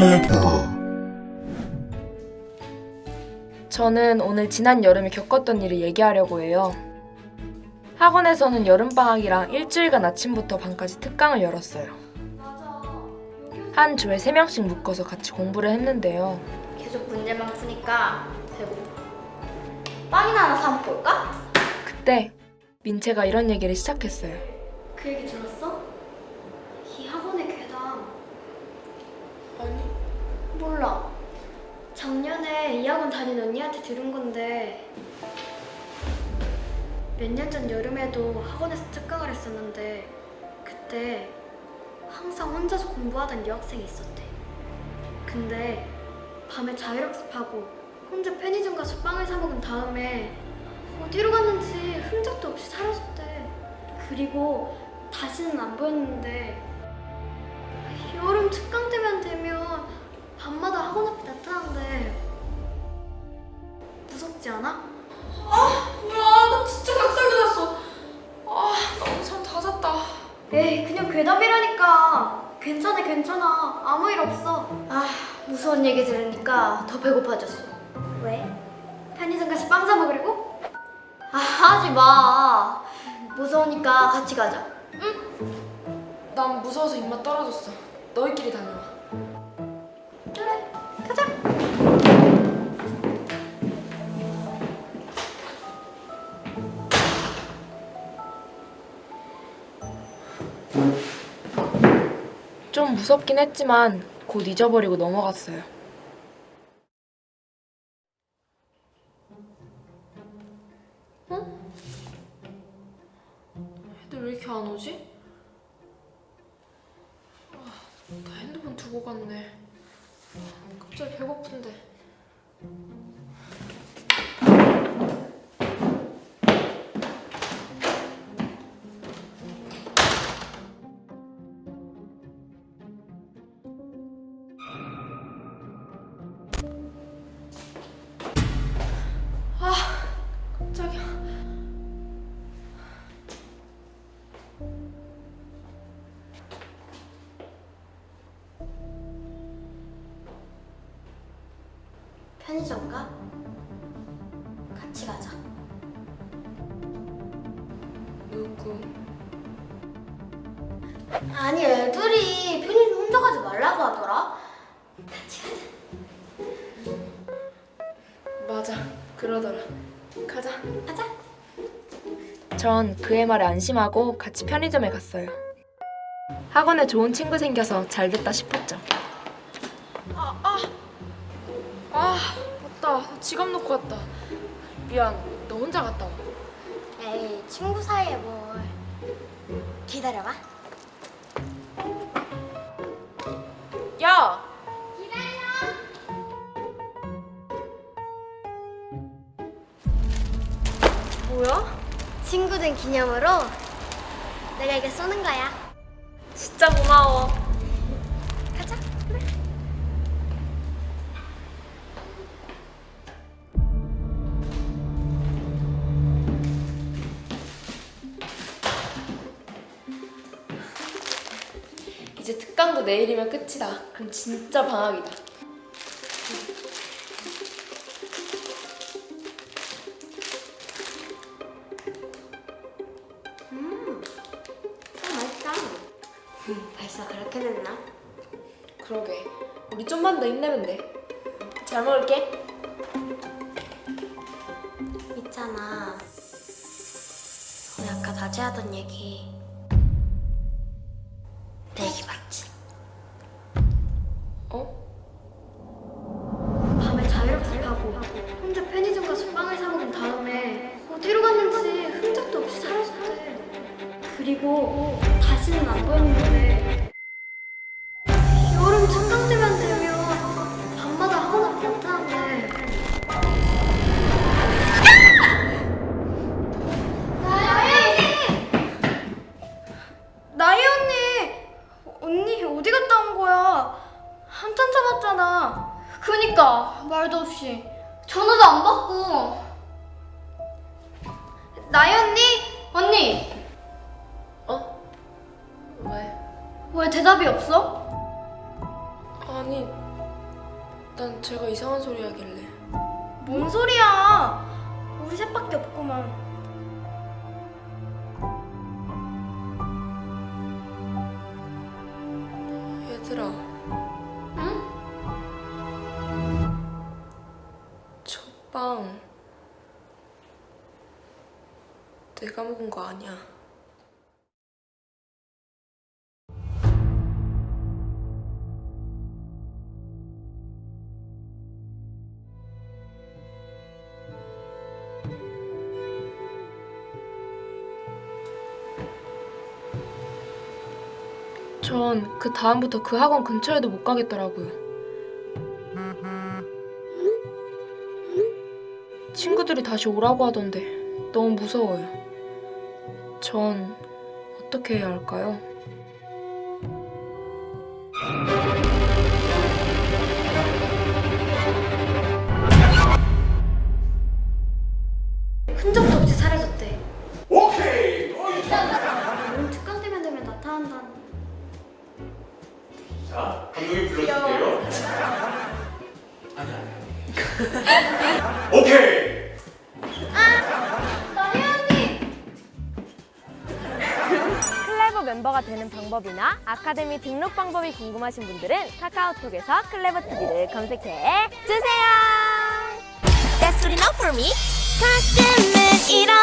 포레버 저는 오늘 지난 여름에 겪었던 일을 얘기하려고 해요. 학원에서는 여름방학이랑 일주일간 아침부터 밤까지 특강을 열었어요. 한 조에 3명씩 묶어서 같이 공부를 했는데요. 계속 문제만 푸니까 배고파. 빵이나 하나 사 먹을까? 그때 민채가 이런 얘기를 시작했어요. 그 얘기 들었어? 몰라. 작년에 이 학원 다닌 언니한테 들은 건데 몇 년 전 여름에도 학원에서 특강을 했었는데 그때 항상 혼자서 공부하던 여학생이 있었대. 근데 밤에 자율학습하고 혼자 편의점 가서 빵을 사 먹은 다음에 어디로 갔는지 흔적도 없이 사라졌대. 그리고 다시는 안 보였는데 여름 특강 때만 되면 밤마다 학원 앞에 나타난대. 무섭지 않아? 뭐야 나 진짜 각살도 났어 아 너무 잠다 잤다 에이 그냥 괴담이라니까. 괜찮아 괜찮아 아무 일 없어. 아 무서운 얘기 들으니까 더 배고파졌어. 왜? 편의점 가서 빵 사 먹으려고? 아 하지 마. 무서우니까 같이 가자. 난 무서워서 입맛 떨어졌어 너희끼리 다녀와 좀 무섭긴 했지만 곧 잊어버리고 넘어갔어요. 애들 왜 이렇게 안 오지? 아, 나 핸드폰 두고 갔네 아, 갑자기 배고픈데 편의점 가? 같이 가자. 누구? 아니 애들이 편의점 혼자 가지 말라고 하더라. 같이 가자. 맞아 그러더라 가자 가자. 전 그의 말에 안심하고 같이 편의점에 갔어요. 학원에 좋은 친구 생겨서 잘 됐다 싶었죠. 아 맞다 나 지갑 놓고 왔다 미안 너 혼자 갔다 와 에이 친구 사이에 뭘. 기다려봐. 야! 뭐야? 친구 된 기념으로 내가 이게 쏘는 거야. 진짜 고마워 이제 특강도 내일이면 끝이다 그럼 진짜 방학이다 아, 맛있다. 음, 벌써 그렇게 됐나? 그러게 우리 좀만 더 힘내면 돼 잘 먹을게 있잖아. 우리 아까 낮에 하던 얘기. 잡았잖아. 그니까 말도 없이 전화도 안 받고. 나희 언니? 언니 어? 왜? 왜 대답이 없어? 아니 난 제가 이상한 소리 하길래 뭔 소리야? 우리 셋밖에 없구만. 얘들아 내가 먹은 거 아니야 전 그 다음부터 그 학원 근처에도 못 가겠더라고요. 친구들이 다시 오라고 하던데 너무 무서워요. 전 어떻게 해야 할까요? 흔적도 없이 사라졌대. 오케이. 어, 오늘 특강 되면 되면 나타난다는. 자, 감독님 불러줄게요. 아니 아니. 오케이. 되는 방법이나 아카데미 등록 방법이 궁금하신 분들은 카카오톡에서 클레버 TV를 검색해 주세요. That's good enough for me. 가끔은 이런